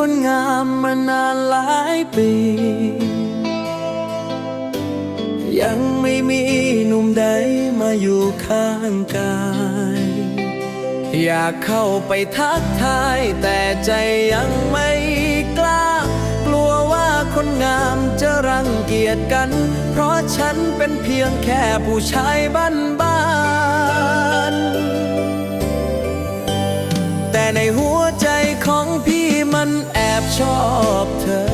คนงามมานานหลายปี ยังไม่มีหนุ่มใดมาอยู่ข้างกาย อยากเข้าไปทักทายแต่ใจยังไม่กล้า กลัวว่าคนงามจะรังเกียจกัน เพราะฉันเป็นเพียงแค่ผู้ชายบ้านบ้านแต่ในหัวใจ ชอบเธอ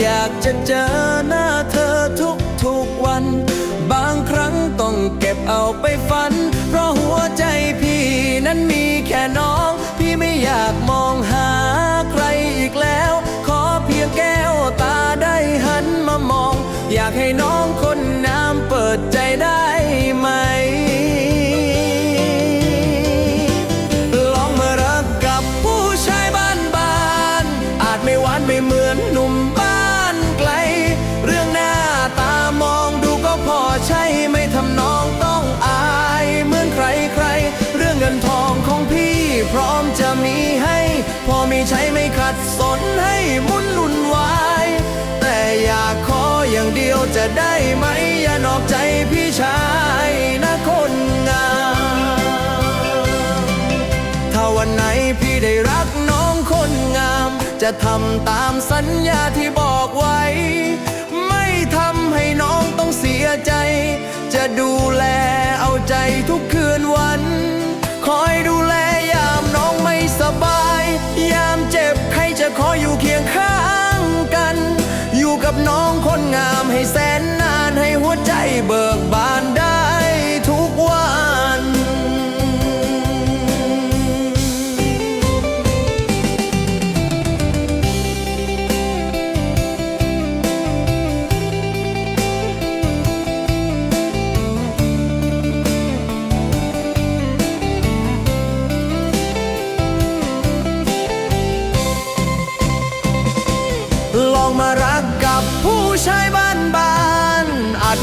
อยากจะเจอหน้าเธอทุกทุกวัน บางครั้งต้องเก็บเอาไปฝัน เพราะหัวใจาจไม่หวานไม่เหมือนหนุ่มบ้านไกล เรื่องหน้าตามองดูก็พอใช่ไม่ทำน้องต้องอายเหมือนใครใคร เรื่องเงินทองของพี่พร้อมจะมีให้ พอมีใช้ไม่ขัดสนให้มุนวุ่นวาย แต่อยากขออย่างเดียวจะได้ไหม อย่านอกใจพี่ชายนะคนงามถ้าวันไหนพี่ได้รักน้องคนงาม จะทำตามสัญญาที่บอกไว้ ไม่ทำให้น้องต้องเสียใจ จะดูแลเอาใจทุกคืนวัน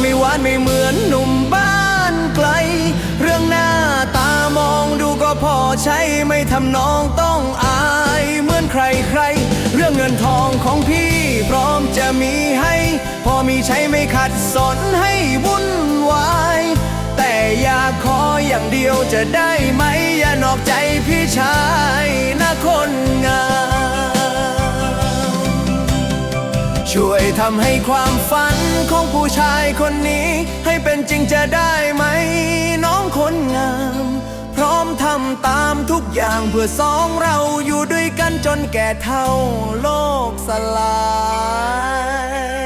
ไม่หวานไม่เหมือนหนุ่มบ้านไกล เรื่องหน้าตามองดูก็พอใช้ไม่ทำน้องต้องอายเหมือนใครใคร เรื่องเงินทองของพี่พร้อมจะมีให้ พอมีใช้ไม่ขัดสนให้วุ่นวาย แต่อยากขออย่างเดียวจะได้ไหม อย่านอกใจพี่ชายนะคนงาม ช่วยทำให้ความฝันของผู้ชายคนนี้ ให้เป็นจริงจะได้ไหม น้องคนงาม พร้อมทำตามทุกอย่างเพื่อสองเราอยู่ด้วยกันจนแก่เท่าโลกสลาย